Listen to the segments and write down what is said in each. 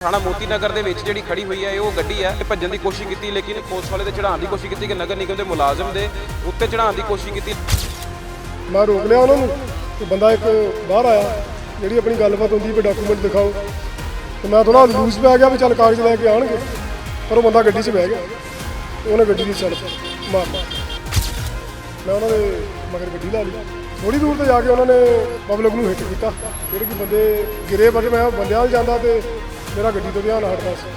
ਥਾਣਾ ਮੋਤੀ ਨਗਰ ਦੇ ਵਿੱਚ ਜਿਹੜੀ ਖੜੀ ਹੋਈ ਹੈ ਉਹ ਗੱਡੀ ਹੈ ਭੱਜਣ ਦੀ ਕੋਸ਼ਿਸ਼ ਕੀਤੀ, ਲੇਕਿਨ ਪੁਲਿਸ ਵਾਲੇ ਤੇ ਚੜਾਉਣ ਦੀ ਕੋਸ਼ਿਸ਼ ਕੀਤੀ ਕਿ ਨਗਰ ਨਿਗਮ ਦੇ ਮੁਲਾਜ਼ਮ ਦੇ ਉੱਤੇ ਚੜਾਉਣ ਦੀ ਕੋਸ਼ਿਸ਼ ਕੀਤੀ। ਮੈਂ ਰੋਕ ਲਿਆ ਉਹਨਾਂ ਨੂੰ ਤੇ ਬੰਦਾ ਇੱਕ ਬਾਹਰ ਆਇਆ, ਜਿਹੜੀ ਆਪਣੀ ਗੱਲਬਾਤ ਹੁੰਦੀ ਵੀ ਡਾਕੂਮੈਂਟ ਦਿਖਾਓ। ਤੇ ਮੈਂ ਥੋੜਾ ਲੂਜ਼ ਪੈ ਗਿਆ ਵੀ ਚੱਲ ਕਾਗਜ਼ ਲੈ ਕੇ ਆਣਗੇ ਪਰ ਉਹ ਬੰਦਾ ਗੱਡੀ 'ਚ ਬਹਿ ਗਿਆ। ਉਹਨੇ ਗੱਡੀ ਦੀ ਸੜਕ ਮਾਰ ਮੈਂ ਉਹਨਾਂ ਦੇ ਮਗਰ ਗੱਡੀ ਲਾ ਲਈ। ਥੋੜੀ ਦੂਰ ਤੇ ਜਾ ਕੇ ਉਹਨਾਂ ਨੇ ਪਬਲਿਕ ਨੂੰ ਹਿੱਟ ਕੀਤਾ। ਜਿਹੜੇ ਕਿ ਬੰਦੇ ਗਿਰੇ ਬਟ ਮੈਂ ਬੰਦਿਆਂ ਵੱਲ ਜਾਂਦਾ ਤੇ ਮੇਰਾ ਗੱਡੀ ਤੋਂ ਧਿਆਨ ਹਟਦਾ ਸੀ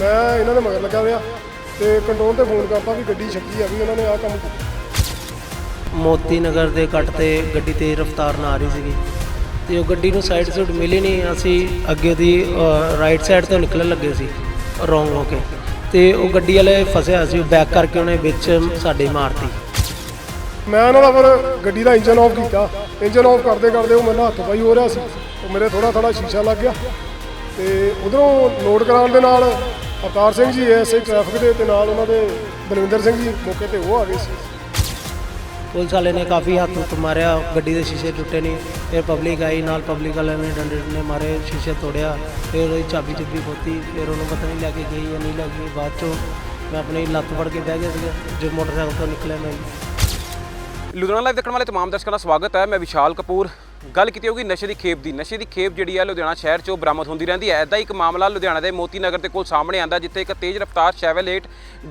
ਮੈਂ ਇਹਨਾਂ ਦੇ ਮਗਰ ਲੱਗਾ ਰਿਹਾ ਤੇ ਕੰਟਰੋਲ ਤੇ ਫੋਨ ਕਰਤਾ ਵੀ ਗੱਡੀ ਛੱਕੀ ਆ ਵੀ ਉਹਨਾਂ ਨੇ ਆਹ ਕੰਮ ਕੀਤਾ। ਮੋਤੀ ਨਗਰ ਦੇ ਕੱਟ ਤੇ ਗੱਡੀ ਤੇਜ਼ ਰਫ਼ਤਾਰ ਨਾਲ ਆ ਰਹੀ ਸੀਗੀ ਤੇ ਉਹ ਗੱਡੀ ਨੂੰ ਸਾਈਡ ਸੂਟ ਮਿਲੀ ਨਹੀਂ। ਅਸੀਂ ਅੱਗੇ ਦੀ ਰਾਈਟ ਸਾਈਡ ਤੋਂ ਨਿਕਲਣ ਲੱਗੇ ਸੀ ਰੋਂਗ ਹੋ ਕੇ। ਤੇ ਉਹ ਗੱਡੀ ਵਾਲੇ ਫਸਿਆ ਸੀ ਉਹ ਬੈਕ ਕਰਕੇ ਉਹਨੇ ਵਿੱਚ ਸਾਡੇ ਮਾਰਤੀ। ਮੈਂ ਉਹਨਾਂ ਦਾ ਫਿਰ ਗੱਡੀ ਦਾ ਇੰਜਨ ਆਫ ਕੀਤਾ। ਇੰਜਨ ਆਫ ਕਰਦੇ ਕਰਦੇ ਉਹ ਮੇਰੇ ਨਾਲ ਹੱਥ ਪਾਈ ਹੋ ਰਿਹਾ ਸੀ। ਉਹ ਮੇਰੇ ਥੋੜਾ ਥੋੜਾ ਸ਼ੀਸ਼ਾ ਲੱਗ ਗਿਆ। ਤੇ ਉਧਰੋਂ ਨੋਟ ਕਰਾਉਣ ਦੇ ਨਾਲ ਅਵਤਾਰ ਸਿੰਘ ਜੀ ਐਸਏ ਟ੍ਰੈਫਿਕ ਦੇ ਤੇ ਨਾਲ ਉਹਨਾਂ ਦੇ ਬਲਵਿੰਦਰ ਸਿੰਘ ਜੀ ਮੌਕੇ ਤੇ ਉਹ ਆ ਗਏ ਸੀ। ਪੁਲਿਸ ਵਾਲੇ ਨੇ ਕਾਫੀ ਹੱਥ ਉੱਤ ਮਾਰਿਆ ਗੱਡੀ ਦੇ ਸ਼ੀਸ਼ੇ ਟੁੱਟੇ ਨਹੀਂ ਫਿਰ ਪਬਲਿਕ ਆਈ ਨਾਲ ਪਬਲਿਕ ਵਾਲਿਆਂ ਨੇ ਡੰਡੇ ਡੰਡੇ ਮਾਰੇ ਸ਼ੀਸ਼ੇ ਤੋੜਿਆ ਫਿਰ ਉਹਦੀ ਚਾਬੀ ਚੁੱਬੀ ਖੋਤੀ ਫਿਰ ਉਹਨੂੰ ਪਤਾ ਨਹੀਂ ਲੈ ਕੇ ਗਈ ਜਾਂ ਨਹੀਂ ਲੈ ਗਈ ਬਾਅਦ ਚੋਂ ਮੈਂ ਆਪਣੀ ਲੱਤ ਫੜ ਕੇ ਬਹਿ ਗਿਆ ਸੀਗਾ ਜੋ ਮੋਟਰਸਾਈਕਲ ਤੋਂ ਨਿਕਲਿਆ ਮੈਂ। ਲੁਧਿਆਣਾ ਲਾਈਵ ਦੇਖਣ ਵਾਲੇ ਤਮਾਮ ਦਰਸ਼ਕਾਂ ਦਾ ਸਵਾਗਤ ਹੈ ਮੈਂ ਵਿਸ਼ਾਲ ਕਪੂਰ ਗੱਲ ਕੀਤੀ ਹੋਗੀ ਨਸ਼ੇ ਦੀ ਖੇਪ ਦੀ। ਨਸ਼ੇ ਦੀ ਖੇਪ ਜਿਹੜੀ ਹੈ ਲੁਧਿਆਣਾ ਸ਼ਹਿਰ 'ਚੋਂ ਬਰਾਮਦ ਹੁੰਦੀ ਰਹਿੰਦੀ ਹੈ। ਐਦਾ ਇੱਕ ਮਾਮਲਾ ਲੁਧਿਆਣਾ ਦੇ ਮੋਤੀ ਨਗਰ ਦੇ ਕੋਲ ਸਾਹਮਣੇ ਆਂਦਾ ਜਿੱਥੇ ਇੱਕ ਤੇਜ਼ ਰਫ਼ਤਾਰ ਸ਼ੈਵਲੇਟ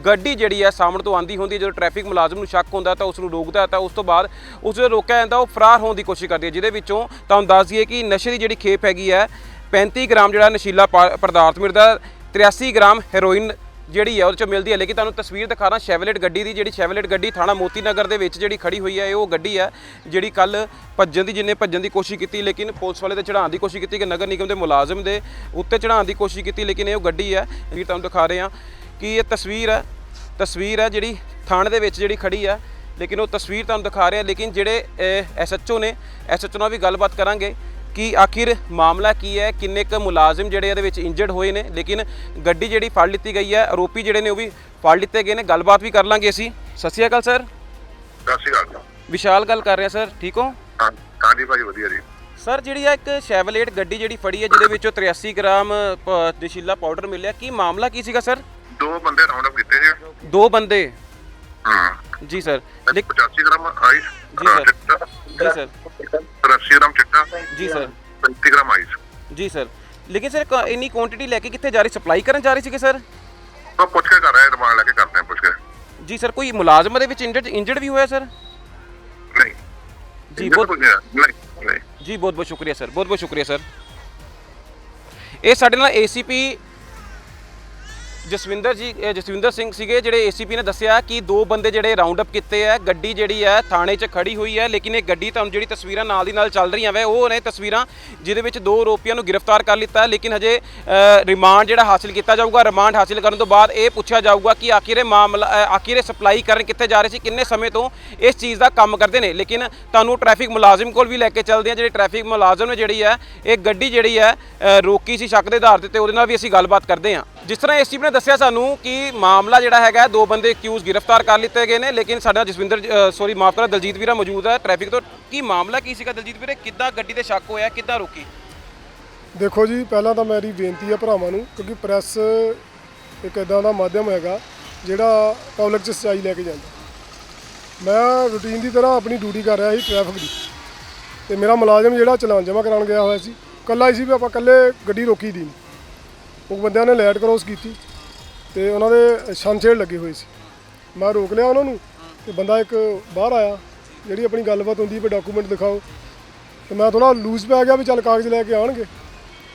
ਗੱਡੀ ਜਿਹੜੀ ਹੈ ਸਾਹਮਣੇ ਤੋਂ ਆਂਦੀ ਹੁੰਦੀ ਹੈ। ਜਦੋਂ ਟ੍ਰੈਫਿਕ ਮੁਲਾਜ਼ਮ ਨੂੰ ਸ਼ੱਕ ਹੁੰਦਾ ਤਾਂ ਉਸ ਨੂੰ ਰੋਕਦਾ ਤਾਂ ਉਸ ਤੋਂ ਬਾਅਦ ਉਸ ਨੂੰ ਰੋਕਿਆ ਜਾਂਦਾ, ਉਹ ਫਰਾਰ ਹੋਣ ਦੀ ਕੋਸ਼ਿਸ਼ ਕਰਦੀ ਹੈ। ਜਿਹਦੇ ਵਿੱਚੋਂ ਤੁਹਾਨੂੰ ਦੱਸ ਦਈਏ ਕਿ ਨਸ਼ੇ ਦੀ ਜਿਹੜੀ ਖੇਪ ਹੈਗੀ ਹੈ 35 ਗ੍ਰਾਮ ਜਿਹੜਾ ਨਸ਼ੀਲਾ ਪਾ- ਪਦਾਰਥ ਮਿਲਦਾ 83 ਗ੍ਰਾਮ ਹੈਰੋਇਨ ਜਿਹੜੀ ਹੈ ਉਹਦੇ ਚ ਮਿਲਦੀ ਹੈ ਲੇਕਿਨ ਤੁਹਾਨੂੰ ਤਸਵੀਰ ਦਿਖਾ ਰਹਾ ਸ਼ੈਵਲੇਟ ਗੱਡੀ ਦੀ, ਜਿਹੜੀ ਸ਼ੈਵਲੇਟ ਗੱਡੀ ਥਾਣਾ ਮੋਤੀ ਨਗਰ ਦੇ ਵਿੱਚ ਜਿਹੜੀ ਖੜੀ ਹੋਈ ਹੈ ਇਹ ਉਹ ਗੱਡੀ ਹੈ ਜਿਹੜੀ ਕੱਲ ਭੱਜਣ ਦੀ, ਜਿੰਨੇ ਭੱਜਣ ਦੀ ਕੋਸ਼ਿਸ਼ ਕੀਤੀ, ਲੇਕਿਨ ਪੁਲਿਸ ਵਾਲੇ ਤੇ ਚੜਾਉਣ ਦੀ ਕੋਸ਼ਿਸ਼ ਕੀਤੀ ਕਿ ਨਗਰ ਨਿਗਮ ਦੇ ਮੁਲਾਜ਼ਮ ਦੇ ਉੱਤੇ ਚੜਾਉਣ ਦੀ ਕੋਸ਼ਿਸ਼ ਕੀਤੀ, ਲੇਕਿਨ ਇਹ ਉਹ ਗੱਡੀ ਹੈ ਵੀ ਤੁਹਾਨੂੰ ਦਿਖਾ ਰਹੇ ਹਾਂ ਕਿ ਇਹ ਤਸਵੀਰ ਹੈ ਤਸਵੀਰ ਹੈ ਜਿਹੜੀ ਥਾਣੇ ਦੇ ਵਿੱਚ ਜਿਹੜੀ ਖੜੀ ਹੈ ਲੇਕਿਨ ਉਹ ਤਸਵੀਰ ਤੁਹਾਨੂੰ ਦਿਖਾ ਰਹੇ ਹਾਂ ਲੇਕਿਨ ਜਿਹੜੇ ਐਸਐਚਓ ਨੇ ਐਸਐਚਓ ਨਾਲ ਵੀ ਗੱਲਬਾਤ ਕਰਾਂਗੇ। ਕਿ ਆਖਿਰ ਮਾਮਲਾ ਕੀ ਹੈ ਕਿੰਨੇ ਕੁ ਮੁਲਾਜ਼ਮ ਜਿਹੜੇ ਇਹਦੇ ਵਿੱਚ ਇੰਜਰਡ ਹੋਏ ਨੇ ਲੇਕਿਨ ਗੱਡੀ ਜਿਹੜੀ ਫੜ ਲਿੱਤੀ ਗਈ ਹੈ ਆਰੋਪੀ ਜਿਹੜੇ ਨੇ ਉਹ ਵੀ ਫੜ ਲਿੱਤੇ ਗਏ ਨੇ ਗੱਲਬਾਤ ਵੀ ਕਰ ਲਾਂਗੇ ਅਸੀਂ। ਸਤਿ ਸ਼੍ਰੀ ਅਕਾਲ ਸਰ। ਸਤਿ ਸ਼੍ਰੀ ਅਕਾਲ ਵਿਸ਼ਾਲ ਗੱਲ ਕਰ ਰਿਹਾ ਸਰ। ਠੀਕ ਹੋ? ਹਾਂ ਹਾਂਜੀ ਭਾਈ ਵਧੀਆ ਜੀ। ਸਰ ਜਿਹੜੀ ਆ ਇੱਕ ਸ਼ੈਵਲੇਟ ਗੱਡੀ ਜਿਹੜੀ ਫੜੀ ਹੈ ਜਿਹਦੇ ਵਿੱਚੋਂ 83 ਗ੍ਰਾਮ ਨਸ਼ੀਲਾ ਪਾਊਡਰ ਮਿਲਿਆ ਕੀ ਮਾਮਲਾ ਕੀ ਸੀਗਾ ਸਰ? ਦੋ ਬੰਦੇ ਰਾਉਂਡ ਅਪ ਕੀਤੇ ਜੀ। ਦੋ ਬੰਦੇ? ਹਾਂ। ਜੀ ਸਰ। ਇੱਕ 85 ਗ੍ਰਾਮ ਆਈਸ ਜੀ ਸਰ। ਜੀ ਸਰ। 80 ਗ੍ਰਾਮ ਚਿੱਟਾ ਜੀ ਸਰ। 35 ਗ੍ਰਾਮ ਆਈਸ ਜੀ ਸਰ। ਲੇਕਿਨ ਸਰ ਕ- ਇੰਨੀ ਕੁਆਂਟੀਟੀ ਲੈ ਕੇ ਕਿੱਥੇ ਜਾ ਰਹੀ? ਸਪਲਾਈ ਕਰਨ ਜਾ ਰਹੀ ਸੀਗੇ ਸਰ? ਉਹ ਪੁੱਛ ਕੇ ਕਰ ਰਹੇ ਰਿਮਾਂਡ ਲੈ ਕੇ ਕਰਦੇ ਆ ਪੁੱਛ ਕੇ। ਜੀ ਸਰ ਕੋਈ ਮੁਲਾਜ਼ਮ ਦੇ ਵਿੱਚ ਇੰਜਰਡ ਇੰਜਰਡ ਵੀ ਹੋਇਆ ਸਰ? ਨਹੀਂ। ਜੀ ਬਹੁਤ ਨਹੀਂ ਨਹੀਂ ਜੀ ਬਹੁਤ ਬਹੁਤ ਸ਼ੁਕਰੀਆ ਸਰ। ਬਹੁਤ ਬਹੁਤ ਸ਼ੁਕਰੀਆ ਸਰ। ਇਹ ਸਾਡੇ ਨਾਲ ਏਸੀਪੀ ਜਸਵਿੰਦਰ ਜੀ ਅ, ਜਸਵਿੰਦਰ ਸਿੰਘ ਸੀਗੇ ਜਿਹੜੇ ਏਸੀਪੀ ਨੇ ਦੱਸਿਆ ਕਿ ਦੋ ਬੰਦੇ ਜਿਹੜੇ ਰਾਉਂਡ ਅਪ ਕੀਤੇ ਹੈ ਗੱਡੀ ਜਿਹੜੀ ਹੈ ਥਾਣੇ 'ਚ ਖੜੀ ਹੋਈ ਹੈ ਲੇਕਿਨ ਇਹ ਗੱਡੀ ਤੁਹਾਨੂੰ ਜਿਹੜੀ ਤਸਵੀਰਾਂ ਨਾਲ ਦੀ ਨਾਲ ਚੱਲ ਰਹੀਆਂ ਵੇ ਉਹ ਨੇ ਤਸਵੀਰਾਂ ਜਿਹਦੇ ਵਿੱਚ ਦੋ ਆਰੋਪੀਆਂ ਨੂੰ ਗ੍ਰਿਫਤਾਰ ਕਰ ਲਿੱਤਾ ਹੈ ਲੇਕਿਨ ਹਜੇ ਰਿਮਾਂਡ ਜਿਹੜਾ ਹਾਸਿਲ ਕੀਤਾ ਜਾਊਗਾ ਰਿਮਾਂਡ ਹਾਸਿਲ ਕਰਨ ਤੋਂ ਬਾਅਦ ਇਹ ਪੁੱਛਿਆ ਜਾਊਗਾ ਕਿ ਆਖਿਰ ਇਹ ਮਾਮਲਾ ਆਖਿਰ ਇਹ ਸਪਲਾਈ ਕਰਨ ਕਿੱਥੇ ਜਾ ਰਹੇ ਸੀ ਕਿੰਨੇ ਸਮੇਂ ਤੋਂ ਇਸ ਚੀਜ਼ ਦਾ ਕੰਮ ਕਰਦੇ ਨੇ ਲੇਕਿਨ ਤੁਹਾਨੂੰ ਟ੍ਰੈਫਿਕ ਮੁਲਾਜ਼ਮ ਕੋਲ ਵੀ ਲੈ ਕੇ ਚੱਲਦੇ ਆ ਜਿਹੜੇ ਟ੍ਰੈਫਿਕ ਮੁਲਾਜ਼ਮ ਨੇ ਜਿਹੜੀ ਹੈ ਇਹ ਗੱਡੀ ਜਿਹੜੀ ਹੈ ਰੋਕੀ ਸੀ ਸ਼ੱਕ ਦੇ ਆਧਾਰ ਤੇ ਉਹਦੇ ਨਾਲ ਵੀ ਅਸੀਂ ਗੱਲਬਾਤ ਕਰਦੇ ਹਾਂ ਜਿਸ ਤਰ੍ਹਾਂ ਐਸਪੀ ਨੇ ਦੱਸਿਆ ਸਾਨੂੰ ਕਿ ਮਾਮਲਾ ਜਿਹੜਾ ਹੈਗਾ ਦੋ ਬੰਦੇ ਅਕਿਊਜ਼ ਗ੍ਰਿਫਤਾਰ ਕਰ ਲਿੱਤੇ ਗਏ ਨੇ, ਲੇਕਿਨ ਸਾਡਾ ਜਸਵਿੰਦਰ ਸੌਰੀ ਮਾਫ ਕਰੋ, ਦਲਜੀਤ ਵੀਰਾ ਮੌਜੂਦ ਹੈ ਟ੍ਰੈਫਿਕ ਤੋਂ। ਕੀ ਮਾਮਲਾ ਕੀ ਸੀਗਾ ਦਲਜੀਤ ਵੀਰੇ? ਕਿੱਦਾਂ ਗੱਡੀ ਤੇ ਸ਼ੱਕ ਹੋਇਆ? ਕਿੱਦਾਂ ਰੋਕੀ? ਦੇਖੋ ਜੀ, ਪਹਿਲਾਂ ਤਾਂ ਮੇਰੀ ਬੇਨਤੀ ਹੈ ਭਰਾਵਾਂ ਨੂੰ, ਕਿਉਂਕਿ ਪ੍ਰੈਸ ਇੱਕ ਇਦਾਂ ਦਾ ਮਾਧਿਅਮ ਹੈਗਾ, ਜਿਹੜਾ ਪਬਲਿਕ 'ਚ ਸੱਚਾਈ ਲੈ ਕੇ ਜਾਂਦਾ। ਮੈਂ ਰੂਟੀਨ ਦੀ ਤਰ੍ਹਾਂ ਆਪਣੀ ਡਿਊਟੀ ਕਰ ਰਿਹਾ ਸੀ ਟ੍ਰੈਫਿਕ ਦੀ। ਤੇ ਮੇਰਾ ਮੁਲਾਜ਼ਮ ਜਿਹੜਾ ਚਲਾਨ ਜਮ੍ਹਾਂ ਕਰਾਉਣ ਗਿਆ ਹੋਇਆ ਸੀ ਕੱਲਾ ਹੀ ਸੀ ਵੀ ਆਪਾਂ ਕੱਲੇ ਗੱਡੀ ਰੋਕੀ ਦੀ ਨਹੀਂ। ਉਹ ਬੰਦਿਆਂ ਨੇ ਲਾਈਟ ਕ੍ਰੋਸ ਕੀਤੀ ਤੇ ਉਹਨਾਂ ਦੇ ਛੰਛੇੜ ਲੱਗੇ ਹੋਏ ਸੀ। ਮੈਂ ਰੋਕ ਲਿਆ ਉਹਨਾਂ ਨੂੰ ਤੇ ਬੰਦਾ ਇੱਕ ਬਾਹਰ ਆਇਆ, ਜਿਹੜੀ ਆਪਣੀ ਗੱਲਬਾਤ ਹੁੰਦੀ ਵੀ ਡਾਕੂਮੈਂਟ ਦਿਖਾਓ। ਤੇ ਮੈਂ ਥੋੜਾ ਲੂਜ਼ ਪੈ ਗਿਆ ਵੀ ਚੱਲ ਕਾਗਜ਼ ਲੈ ਕੇ ਆਣਗੇ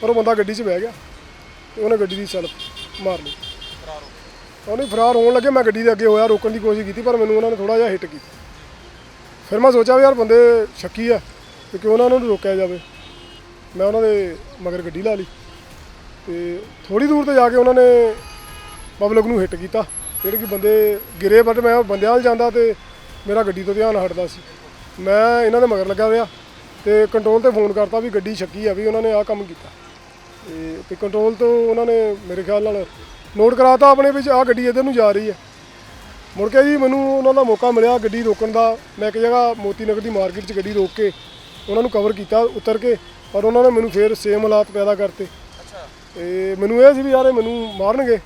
ਪਰ ਉਹ ਬੰਦਾ ਗੱਡੀ 'ਚ ਬਹਿ ਗਿਆ ਤੇ ਉਹਨੇ ਗੱਡੀ ਦੀ ਸੈਲਫ ਮਾਰ ਲਈ। ਉਹਨੇ ਫਰਾਰ ਹੋਣ ਲੱਗੇ, ਮੈਂ ਗੱਡੀ ਦੇ ਅੱਗੇ ਹੋਇਆ, ਰੋਕਣ ਦੀ ਕੋਸ਼ਿਸ਼ ਕੀਤੀ, ਪਰ ਮੈਨੂੰ ਉਹਨਾਂ ਨੇ ਥੋੜਾ ਜਿਹਾ ਹਿੱਟ ਕੀਤਾ। ਫਿਰ ਮੈਂ ਸੋਚਿਆ ਵੀ ਯਾਰ ਬੰਦੇ ਸ਼ੱਕੀ ਆ ਤੇ ਕਿਉਂ ਨਾ ਉਹਨਾਂ ਨੂੰ ਰੋਕਿਆ ਜਾਵੇ। ਮੈਂ ਉਹਨਾਂ ਦੇ ਮਗਰ ਗੱਡੀ ਲਾ ਲਈ। ਤੇ ਥੋੜੀ ਦੂਰ ਤੇ ਜਾ ਕੇ ਉਹਨਾਂ ਨੇ ਪਬਲਿਕ ਨੂੰ ਹਿੱਟ ਕੀਤਾ, ਜਿਹੜੇ ਕਿ ਬੰਦੇ ਗਿਰੇ ਬਟ ਮੈਂ ਬੰਦਿਆਂ ਵੱਲ ਜਾਂਦਾ ਤੇ ਮੇਰਾ ਗੱਡੀ ਤੋਂ ਧਿਆਨ ਹਟਦਾ ਸੀ। ਮੈਂ ਇਹਨਾਂ ਦੇ ਮਗਰ ਲੱਗਾ ਰਿਹਾ ਤੇ ਕੰਟਰੋਲ ਤੇ ਫੋਨ ਕਰਤਾ ਵੀ ਗੱਡੀ ਛੱਕੀ ਆ ਵੀ ਉਹਨਾਂ ਨੇ ਆਹ ਕੰਮ ਕੀਤਾ। ਤੇ ਤੇ ਕੰਟਰੋਲ ਤੋਂ ਉਹਨਾਂ ਨੇ ਮੇਰੇ ਖਿਆਲ ਨਾਲ ਨੋਟ ਕਰਾਤਾ ਆਪਣੇ ਵਿੱਚ, ਆਹ ਗੱਡੀ ਇੱਧਰ ਨੂੰ ਜਾ ਰਹੀ ਹੈ। ਮੁੜ ਕੇ ਜੀ ਮੈਨੂੰ ਉਹਨਾਂ ਦਾ ਮੌਕਾ ਮਿਲਿਆ ਗੱਡੀ ਰੋਕਣ ਦਾ। ਮੈਂ ਇੱਕ ਜਗ੍ਹਾ ਮੋਤੀ ਨਗਰ ਦੀ ਮਾਰਕੀਟ 'ਚ ਗੱਡੀ ਰੋਕ ਕੇ ਉਹਨਾਂ ਨੂੰ ਕਵਰ ਕੀਤਾ, ਉਤਰ ਕੇ, ਪਰ ਉਹਨਾਂ ਨੇ ਮੈਨੂੰ ਫੇਰ ਸੇਮ ਹਾਲਾਤ ਪੈਦਾ ਕਰਤੇ। ਤੇ ਮੈਨੂੰ ਇਹ ਸੀ ਵੀ ਯਾਰ ਇਹ ਮੈਨੂੰ ਮਾਰਨਗੇ।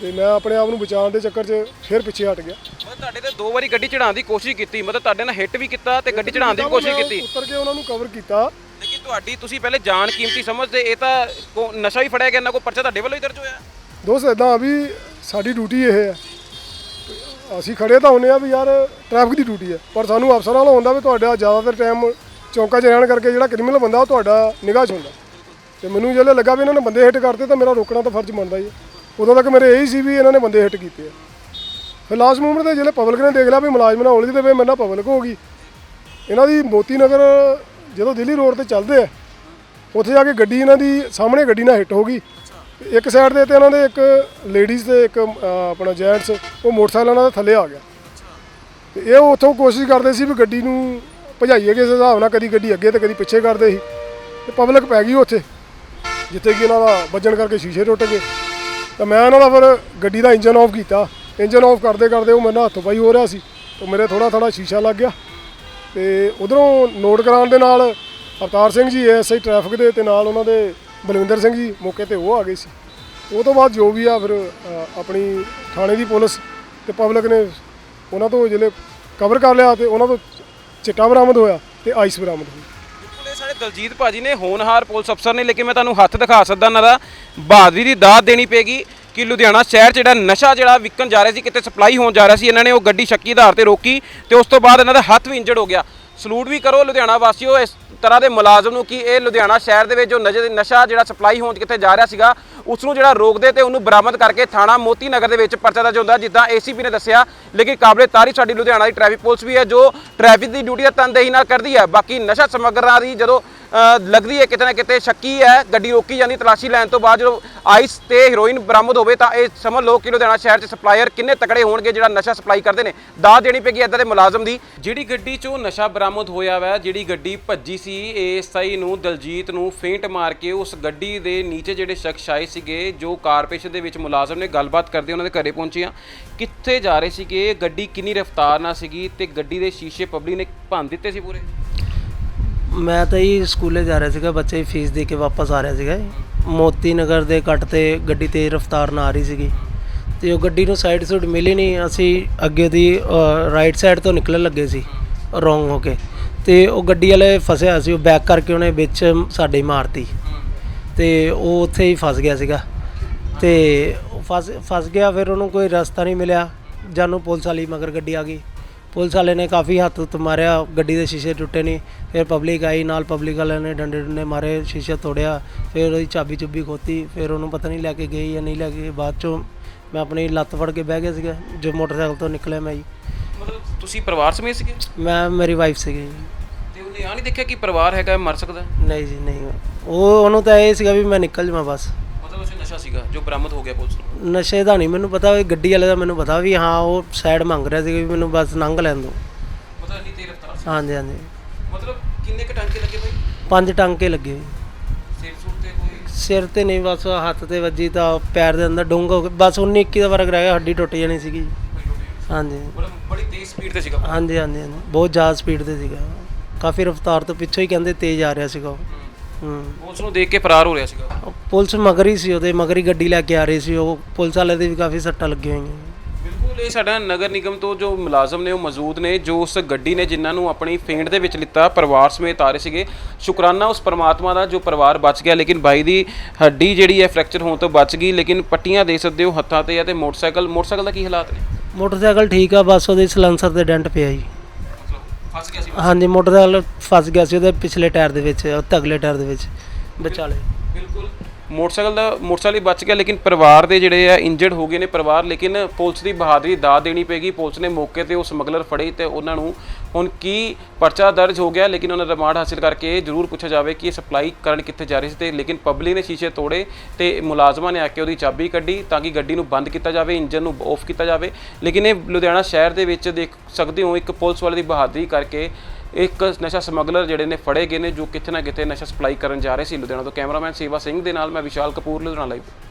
ਤੇ ਮੈਂ ਆਪਣੇ ਆਪ ਨੂੰ ਬਚਾਉਣ ਦੇ ਚੱਕਰ 'ਚ ਫਿਰ ਪਿੱਛੇ ਹਟ ਗਿਆ। ਮਤਲਬ ਤੁਹਾਡੇ ਤੇ ਦੋ ਵਾਰੀ ਗੱਡੀ ਚੜਾਉਣ ਦੀ ਕੋਸ਼ਿਸ਼ ਕੀਤੀ। ਮਤਲਬ ਤੁਹਾਡੇ ਨਾਲ ਹਿੱਟ ਵੀ ਕੀਤਾ ਤੇ ਗੱਡੀ ਚੜਾਉਣ ਦੀ ਵੀ ਕੋਸ਼ਿਸ਼ ਮੈਂ ਕੀਤੀ। ਉੱਤਰ ਕੇ ਉਹਨਾਂ ਨੂੰ ਕਵਰ ਕੀਤਾ। ਲੇਕਿਨ ਤੁਹਾਡੀ ਤੁਸੀਂ ਪਹਿਲੇ ਜਾਨ ਕੀਮਤੀ ਸਮਝਦੇ ਇਹ ਤਾਂ ਕੋ- ਨਸ਼ਾ ਵੀ ਫੜਿਆ ਗਿਆ ਇਹਨਾਂ ਕੋ ਪਰਚਾ ਤੁਹਾਡੇ ਵੱਲੋਂ ਹੀ ਦਰਜ ਹੋਇਆ। ਦੋਸਤ ਇਦਾਂ ਵੀ ਸਾਡੀ ਡਿਊਟੀ ਇਹ ਹੈ। ਅਸੀਂ ਖੜੇ ਤਾਂ ਹੁੰਨੇ ਆ ਵੀ ਯਾਰ ਟ੍ਰੈਫਿਕ ਦੀ ਡਿਊਟੀ ਹੈ। ਪਰ ਸਾਨੂੰ ਅਫਸਰਾਂ ਵੱਲੋਂ ਹੁੰਦਾ ਵੀ ਤੁਹਾਡਾ ਜ਼ਿਆਦਾਤਰ ਟਾਈਮ ਚੌਂਕਾਂ 'ਚ ਰਹਿਣ ਕਰਕੇ ਜਿਹੜਾ ਕ੍ਰਿਮੀਨਲ ਬੰਦਾ ਉਹ ਤੁਹਾਡਾ ਨਿਗਾਹ 'ਚ ਹੁੰਦਾ। ਤੇ ਮੈਨੂੰ ਜਦੋਂ ਲੱਗਾ ਵੀ ਇਹਨਾਂ ਨੇ ਬੰਦੇ ਹਿੱਟ ਕਰਤੇ ਤਾਂ ਮੇਰਾ ਰੋਕਣਾ ਤਾਂ ਫਰਜ਼ ਬਣਦਾ ਹੀ ਉਦੋਂ ਤੱਕ ਮੇਰੇ ਇਹੀ ਸੀ ਵੀ ਇਹਨਾਂ ਨੇ ਬੰਦੇ ਹਿੱਟ ਕੀਤੇ ਆ। ਫਿਰ ਲਾਸਟ ਮੂਮੈਂਟ ਤੇ ਜਿਹੜੇ ਪਬਲਿਕ ਨੇ ਦੇਖ ਲਿਆ ਵੀ ਮੁਲਾਜ਼ਮ ਨਾਲ ਹੌਲੀ ਦੇ ਵੇ ਮੇਰੇ ਨਾਲ ਪਬਲਿਕ ਹੋ ਗਈ। ਇਹਨਾਂ ਦੀ ਮੋਤੀ ਨਗਰ ਜਦੋਂ ਦਿੱਲੀ ਰੋਡ ਤੇ ਚੱਲਦੇ ਆ, ਉੱਥੇ ਜਾ ਕੇ ਗੱਡੀ ਇਹਨਾਂ ਦੀ ਸਾਹਮਣੇ ਗੱਡੀ ਨਾਲ ਹਿੱਟ ਹੋ ਗਈ। ਤੇ ਇੱਕ ਸਾਈਡ ਦੇ ਤੇ ਇਹਨਾਂ ਦੇ ਇੱਕ ਲੇਡੀਜ਼ ਤੇ ਇੱਕ ਆਪਣਾ ਜੈਂਟਸ ਉਹ ਮੋਟਰਸਾਈਕਲ ਇਹਨਾਂ ਦੇ ਥੱਲੇ ਆ ਗਿਆ। ਤੇ ਇਹ ਉੱਥੋਂ ਕੋਸ਼ਿਸ਼ ਕਰਦੇ ਸੀ ਵੀ ਗੱਡੀ ਨੂੰ ਭਜਾਈਏ ਕਿਸੇ ਹਿਸਾਬ ਨਾਲ, ਕਦੀ ਗੱਡੀ ਅੱਗੇ ਤੇ ਕਦੀ ਪਿੱਛੇ ਕਰਦੇ ਸੀ। ਤੇ ਪਬਲਿਕ ਪੈ ਗਈ ਉੱਥੇ। ਜਿੱਥੇ ਕਿ ਇਹਨਾਂ ਦਾ ਵੱਜਣ ਕਰਕੇ ਸ਼ੀਸ਼ੇ ਟੁੱਟ ਗਏ। ਤਾਂ ਮੈਂ ਇਹਨਾਂ ਦਾ ਫਿਰ ਗੱਡੀ ਦਾ ਇੰਜਨ ਆਫ ਕੀਤਾ। ਇੰਜਨ ਆਫ ਕਰਦੇ ਕਰਦੇ ਉਹ ਮੇਰੇ ਨਾਲ ਹੱਥੋਂ ਪਾਈ ਹੋ ਰਿਹਾ ਸੀ। ਤੇ ਮੇਰੇ ਥੋੜਾ ਥੋੜਾ ਸ਼ੀਸ਼ਾ ਲੱਗ ਗਿਆ। ਤੇ ਉਧਰੋਂ ਨੋਟ ਕਰਾਉਣ ਦੇ ਨਾਲ ਅਵਤਾਰ ਸਿੰਘ ਜੀ ਐਸਆਈ ਟ੍ਰੈਫਿਕ ਦੇ ਤੇ ਨਾਲ ਉਹਨਾਂ ਦੇ ਬਲਵਿੰਦਰ ਸਿੰਘ ਜੀ ਮੌਕੇ ਤੇ ਉਹ ਆ ਗਏ ਸੀ। ਉਹ ਤੋਂ ਬਾਅਦ ਜੋ ਵੀ ਆ ਫਿਰ ਆਪਣੀ ਥਾਣੇ ਦੀ ਪੁਲਿਸ ਤੇ ਪਬਲਿਕ ਨੇ ਉਹਨਾਂ ਤੋਂ ਜਿਹੜੇ ਕਵਰ ਕਰ ਲਿਆ ਤੇ ਉਹਨਾਂ ਤੋਂ ਚਿੱਟਾ ਬਰਾਮਦ ਹੋਇਆ ਤੇ ਆਈਸ ਬਰਾਮਦ ਹੋਈ। ਦਲਜੀਤ ਭਾਜੀ ਨੇ ਹੋਣਹਾਰ ਪੁਲਿਸ ਅਫਸਰ ਨੇ, ਲੇਕਿਨ ਮੈਂ ਤੁਹਾਨੂੰ ਹੱਥ ਦਿਖਾ ਸਕਦਾ, ਇਹਨਾਂ ਦਾ ਬਹਾਦਰੀ ਦੀ ਦਾਤ ਦੇਣੀ ਪਏਗੀ ਕਿ ਲੁਧਿਆਣਾ ਸ਼ਹਿਰ ਜਿਹੜਾ ਨਸ਼ਾ ਜਿਹੜਾ ਵਿਕਣ ਜਾ ਰਿਹਾ ਸੀ, ਕਿਤੇ ਸਪਲਾਈ ਹੋਣ ਜਾ ਰਿਹਾ ਸੀ, ਇਹਨਾਂ ਨੇ ਉਹ ਗੱਡੀ ਸ਼ੱਕੀ ਆਧਾਰ ਤੇ ਰੋਕੀ ਤੇ ਉਸ ਤੋਂ ਬਾਅਦ ਇਹਨਾਂ ਦਾ ਹੱਥ ਵੀ ਇੰਜਰਡ ਹੋ ਗਿਆ। ਸਲੂਟ ਵੀ ਕਰੋ ਲੁਧਿਆਣਾ ਵਾਸੀਓ, ਇਸ ਤਰ੍ਹਾਂ ਦੇ ਮੁਲਾਜ਼ਮ ਨੂੰ ਕਿ ਇਹ ਲੁਧਿਆਣਾ ਸ਼ਹਿਰ ਦੇ ਵਿੱਚ ਜੋ ਨਜਰ ਨਸ਼ਾ ਜਿਹੜਾ ਸਪਲਾਈ ਹੋਣ ਕਿਤੇ ਜਾ ਰਿਹਾ ਸੀਗਾ ਉਸ ਨੂੰ ਜਿਹੜਾ ਰੋਕਦੇ ਤੇ ਉਹਨੂੰ ਬਰਾਮਦ ਕਰਕੇ ਥਾਣਾ ਮੋਤੀ ਨਗਰ ਦੇ ਵਿੱਚ ਪਰਚਾ ਦਰਜ ਹੁੰਦਾ, ਜਿੱਦਾਂ ਏਸੀਪੀ ਨੇ ਦੱਸਿਆ, ਲੇਕਿਨ ਕਾਬਲੇ ਤਾਰੀ ਸਾਡੀ ਲੁਧਿਆਣਾ ਦੀ ਟ੍ਰੈਫਿਕ ਪੁਲਿਸ ਵੀ ਹੈ, ਜੋ ਟ੍ਰੈਫਿਕ ਦੀ ਡਿਊਟੀ ਦਾ ਤਨਦੇਹੀ ਨਾਲ ਕਰਦੀ ਹੈ। ਬਾਕੀ ਨਸ਼ਾ ਸਮੱਗਰਾਂ ਦੀ ਜਦੋਂ ਲੱਗਦੀ ਹੈ ਕਿਤੇ ਨਾ ਕਿਤੇ, ਸ਼ੱਕੀ ਹੈ, ਗੱਡੀ ਰੋਕੀ ਜਾਂਦੀ, ਤਲਾਸ਼ੀ ਲੈਣ ਤੋਂ ਬਾਅਦ ਜਦੋਂ ਆਈਸ ਤੇ ਹੀਰੋਇਨ ਬਰਾਮਦ ਹੋਵੇ ਤਾਂ ਇਹ ਸਮਝ ਲਓ ਕਿ ਲੁਧਿਆਣਾ ਸ਼ਹਿਰ 'ਚ ਸਪਲਾਇਰ ਕਿੰਨੇ ਤਕੜੇ ਹੋਣਗੇ ਜਿਹੜਾ ਨਸ਼ਾ ਸਪਲਾਈ ਕਰਦੇ ਨੇ। ਦਾਦ ਦੇਣੀ ਪੈਗੀ ਇਦਾਂ ਦੇ ਮੁਲਾਜ਼ਮ ਦੀ। ਜਿਹੜੀ ਗੱਡੀ 'ਚੋਂ ਨਸ਼ਾ ਬਰਾਮਦ ਹੋਇਆ ਵਾ, ਜਿਹੜੀ ਗੱਡੀ ਭੱਜੀ ਸੀ ਏਐਸਆਈ ਨੂੰ ਦਲਜੀਤ ਨੂੰ ਫੇਂਟ ਮਾਰ ਕੇ ਉਸ ਗੱਡੀ ਦੇ ਨੀਚੇ ਜਿਹੜੇ ਸ਼ਖਸ ਆਏ ਸੀਗੇ, ਜੋ ਕਾਰਪੋਰੇਸ਼ਨ ਦੇ ਵਿੱਚ ਮੁਲਾਜ਼ਮ ਨੇ ਗੱਲਬਾਤ ਕਰਦੇ ਉਹਨਾਂ ਦੇ ਘਰੇ ਪਹੁੰਚੀਆਂ ਕਿੱਥੇ ਜਾ ਰਹੇ ਸੀਗੇ? ਗੱਡੀ ਕਿੰਨੀ ਰਫ਼ਤਾਰ ਨਾਲ ਸੀਗੀ ਤੇ ਗੱਡੀ ਦੇ ਸ਼ੀਸ਼ੇ ਪਬਲਿਕ ਨੇ ਭੰਨ ਦਿੱਤੇ ਸੀ ਪੂਰੇ? ਮੈਂ ਤਾਂ ਹੀ ਸਕੂਲੇ ਜਾ ਰਿਹਾ ਸੀਗਾ, ਬੱਚੇ ਦੀ ਫੀਸ ਦੇ ਕੇ ਵਾਪਸ ਆ ਰਿਹਾ ਸੀਗਾ ਮੋਤੀ ਨਗਰ ਦੇ ਕੱਟ ਤੇ ਗੱਡੀ ਤੇਜ਼ ਰਫ਼ਤਾਰ ਨਾਲ ਆ ਰਹੀ ਸੀਗੀ। ਤੇ ਉਹ ਗੱਡੀ ਨੂੰ ਸਾਈਡ ਸੁਡ ਮਿਲੀ ਨਹੀਂ, ਅਸੀਂ ਅੱਗੇ ਦੀ ਰਾਈਟ ਸਾਈਡ ਤੋਂ ਨਿਕਲਣ ਲੱਗੇ ਸੀ ਰੋਂਗ ਹੋ ਕੇ। ਤੇ ਉਹ ਗੱਡੀ ਵਾਲੇ ਫਸਿਆ ਸੀ, ਉਹ ਬੈਕ ਕਰਕੇ ਉਹਨੇ ਵਿੱਚ ਸਾਡੇ ਮਾਰਤੀ। ਤੇ ਉਹ ਉੱਥੇ ਹੀ ਫਸ ਗਿਆ ਸੀਗਾ। ਤੇ ਉਹ ਫਸ ਫਸ ਗਿਆ, ਫਿਰ ਉਹਨੂੰ ਕੋਈ ਰਸਤਾ ਨਹੀਂ ਮਿਲਿਆ। ਜਾਨੂੰ ਪੁਲਿਸ ਵਾਲੀ ਮਗਰ ਗੱਡੀ ਆ ਗਈ। ਪੁਲਿਸ ਵਾਲੇ ਨੇ ਕਾਫੀ ਹੱਥ ਹੁੱਥ ਮਾਰਿਆ ਗੱਡੀ ਦੇ ਸ਼ੀਸ਼ੇ ਟੁੱਟੇ ਨਹੀਂ। ਫਿਰ ਪਬਲਿਕ ਆਈ ਨਾਲ ਪਬਲਿਕ ਵਾਲਿਆਂ ਨੇ ਡੰਡੇ ਡੰਡੇ ਮਾਰੇ ਸ਼ੀਸ਼ਾ ਤੋੜਿਆ। ਫਿਰ ਉਹਦੀ ਚਾਬੀ ਚੁੱਬੀ ਖੋਤੀ ਫਿਰ ਉਹਨੂੰ ਪਤਾ ਨਹੀਂ ਲੈ ਕੇ ਗਈ ਜਾਂ ਨਹੀਂ ਲੈ ਕੇ। ਬਾਅਦ ਚੋਂ ਮੈਂ ਆਪਣੀ ਲੱਤ ਫੜ ਕੇ ਬਹਿ ਗਿਆ ਸੀਗਾ ਜੋ ਮੋਟਰਸਾਈਕਲ ਤੋਂ ਨਿਕਲਿਆ ਮੈਂ ਜੀ। ਮਤਲਬ ਤੁਸੀਂ ਪਰਿਵਾਰ ਸਮੇਤ ਸੀਗੇ? ਮੈਂ ਮੇਰੀ ਵਾਈਫ ਸੀਗੀ ਜੀ। ਤੇ ਉਹਨੇ ਆ ਨਹੀਂ ਦੇਖਿਆ ਕਿ ਪਰਿਵਾਰ ਹੈਗਾ ਮਰ ਸਕਦਾ? ਨਹੀਂ ਜੀ ਨਹੀਂ। ਉਹ ਉਹਨੂੰ ਤਾਂ ਇਹ ਸੀਗਾ ਵੀ ਮੈਂ ਨਿਕਲ ਜਾਵਾਂ ਬਸ। ਸੀਗਾ ਜੋ ਬਰਾਮਦ ਹੋ ਗਿਆ ਪੁਲਿਸ ਨੂੰ? ਨਸ਼ੇ ਦਾ ਨਹੀਂ ਮੈਨੂੰ ਪਤਾ ਉਹ ਗੱਡੀ ਵਾਲੇ ਦਾ ਮੈਨੂੰ ਪਤਾ ਵੀ ਹਾਂ ਉਹ ਸਾਈਡ ਮੰਗ ਰਿਹਾ ਸੀ ਵੀ ਮੈਨੂੰ ਬਸ ਲੰਘ ਲੈਣ ਦਿਓ ਮਤਲਬ ਇੰਨੀ ਤੇਜ਼ ਰਫ਼ਤਾਰ ਸੀ? ਹਾਂਜੀ ਹਾਂਜੀ। ਮਤਲਬ ਕਿੰਨੇ ਕ ਟਾਂਕੇ ਲੱਗੇ ਬਾਈ? ਪੰਜ ਟਾਂਕੇ ਲੱਗੇ। ਸਿਰ ਸੂਰ ਤੇ ਕੋਈ? ਸਿਰ ਤੇ ਨਹੀਂ ਬਸ ਹੱਥ ਤੇ ਵੱਜੀ ਤਾਂ ਪੈਰ ਦੇ ਅੰਦਰ ਡੂੰਘਾ ਹੋ ਗਿਆ ਬਸ 19 21 ਦਾ ਫ਼ਰਕ ਰਹਿ ਗਿਆ ਹੱਡੀ ਟੁੱਟ ਜਾਣੀ ਸੀਗੀ ਹਾਂਜੀ। ਮਤਲਬ ਬੜੀ ਤੇਜ਼ ਸਪੀਡ ਤੇ ਸੀਗਾ ਹਾਂਜੀ ਹਾਂਜੀ ਹਾਂਜੀ। ਬਹੁਤ ਜ਼ਿਆਦਾ ਸਪੀਡ ਤੇ ਸੀਗਾ। ਕਾਫੀ ਰਫ਼ਤਾਰ ਤੋਂ ਪਿੱਛੋਂ ਹੀ ਕਹਿੰਦੇ ਤੇਜ਼ ਆ ਰਿਹਾ ਸੀਗਾ ਉਹ। ਪੁਲਿਸ ਨੂੰ ਦੇਖ ਕੇ ਫਰਾਰ ਹੋ ਰਿਹਾ ਸੀਗਾ ਪੁਲਿਸ ਮਗਰ ਹੀ ਸੀ ਉਹਦੇ ਮਗਰ ਹੀ ਗੱਡੀ ਲੈ ਕੇ ਆ ਰਹੀ ਸੀ ਉਹ ਪੁਲਿਸ ਵਾਲੇ ਦੇ ਵੀ ਕਾਫੀ ਸੱਟਾਂ ਲੱਗੀਆਂ ਹੋਈਆਂ। ਬਿਲਕੁਲ ਇਹ ਸਾਡਾ ਨਗਰ ਨਿਗਮ ਤੋਂ ਜੋ ਮੁਲਾਜ਼ਮ ਨੇ ਉਹ ਮੌਜੂਦ ਨੇ ਜੋ ਉਸ ਗੱਡੀ ਨੇ ਜਿਨ੍ਹਾਂ ਨੂੰ ਆਪਣੀ ਫੇਂਟ ਦੇ ਵਿੱਚ ਲਿੱਤਾ ਪਰਿਵਾਰ ਸਮੇਤ ਆ ਰਹੇ ਸੀਗੇ। ਸ਼ੁਕਰਾਨਾ ਉਸ ਪਰਮਾਤਮਾ ਦਾ ਜੋ ਪਰਿਵਾਰ ਬਚ ਗਿਆ ਲੇਕਿਨ ਬਾਈ ਦੀ ਹੱਡੀ ਜਿਹੜੀ ਹੈ ਫ੍ਰੈਕਚਰ ਹੋਣ ਤੋਂ ਬਚ ਗਈ ਲੇਕਿਨ ਪੱਟੀਆਂ ਦੇ ਸਕਦੇ ਹੋ ਹੱਥਾਂ ਤੇ ਆ ਤੇ ਮੋਟਰਸਾਈਕਲ ਮੋਟਰਸਾਈਕਲ ਦਾ ਕੀ ਹਾਲਾਤ ਨੇ? ਮੋਟਰਸਾਈਕਲ ਠੀਕ ਆ ਬਸ ਉਹਦੇ ਸਲੈਂਸਰ ਤੇ ਡੈਂਟ ਪਿਆ ਜੀ। ਫਸ ਗਿਆ ਸੀ ਹਾਂਜੀ ਮੋਟਰਸਾਈਕਲ ਫਸ ਗਿਆ ਸੀ ਉਹਦੇ ਪਿਛਲੇ ਟਾਇਰ ਦੇ ਵਿੱਚ ਉੱਤੇ ਅਗਲੇ ਟਾਇਰ ਦੇ ਵਿੱਚ ਵਿਚਾਲੇ। ਬਿਲਕੁਲ। ਮੋਟਰਸਾਈਕਲ ਦਾ ਮੋਟਰਸਾਈਕਲ ਹੀ ਬਚ ਗਿਆ, ਲੇਕਿਨ ਪਰਿਵਾਰ ਦੇ ਜਿਹੜੇ ਆ ਇੰਜਰਡ ਹੋ ਗਏ ਨੇ ਪਰਿਵਾਰ, ਲੇਕਿਨ ਪੁਲਿਸ ਦੀ ਬਹਾਦਰੀ ਦਾ ਦੇਣੀ ਪੈਗੀ ਪੁਲਿਸ ਨੇ ਮੌਕੇ ਤੇ ਉਹ ਸਮਗਲਰ ਫੜੇ ਤੇ ਉਹਨਾਂ ਨੂੰ ਹੁਣ ਕੀ ਪਰਚਾ ਦਰਜ ਹੋ ਗਿਆ, ਲੇਕਿਨ ਉਹਨਾਂ ਦਾ ਰਿਮਾਂਡ ਹਾਸਿਲ ਕਰਕੇ ਇਹ ਜ਼ਰੂਰ ਪੁੱਛਿਆ ਜਾਵੇ ਕਿ ਇਹ ਸਪਲਾਈ ਕਰਨ ਕਿੱਥੇ ਜਾ ਰਹੀ ਸੀ ਤੇ ਲੇਕਿਨ ਪਬਲਿਕ ਨੇ ਸ਼ੀਸ਼ੇ ਤੋੜੇ ਤੇ ਮੁਲਾਜ਼ਮਾਂ ਨੇ ਆ ਕੇ ਉਹਦੀ ਚਾਬੀ ਕੱਢੀ ਤਾਂ ਕਿ ਗੱਡੀ ਨੂੰ ਬੰਦ ਕੀਤਾ ਜਾਵੇ, ਇੰਜਨ ਨੂੰ ਆਫ ਕੀਤਾ ਜਾਵੇ। ਲੇਕਿਨ ਇਹ ਲੁਧਿਆਣਾ ਸ਼ਹਿਰ ਦੇ ਵਿੱਚ ਦੇਖ ਸਕਦੇ ਹੋ, ਇੱਕ ਪੁਲਿਸ ਵਾਲੇ ਦੀ ਬਹਾਦਰੀ ਕਰਕੇ ਇੱਕ ਨਸ਼ਾ ਸਮਗਲਰ ਜਿਹੜੇ ਨੇ ਫੜੇ ਗਏ ਨੇ, ਜੋ ਕਿਤੇ ਨਾ ਕਿਤੇ ਨਸ਼ਾ ਸਪਲਾਈ ਕਰਨ ਜਾ ਰਹੇ ਸੀ ਲੁਧਿਆਣਾ ਤੋਂ। ਕੈਮਰਾਮੈਨ ਸੇਵਾ ਸਿੰਘ ਦੇ ਨਾਲ ਮੈਂ ਵਿਸ਼ਾਲ ਕਪੂਰ, ਲੁਧਿਆਣਾ ਲਾਈਵ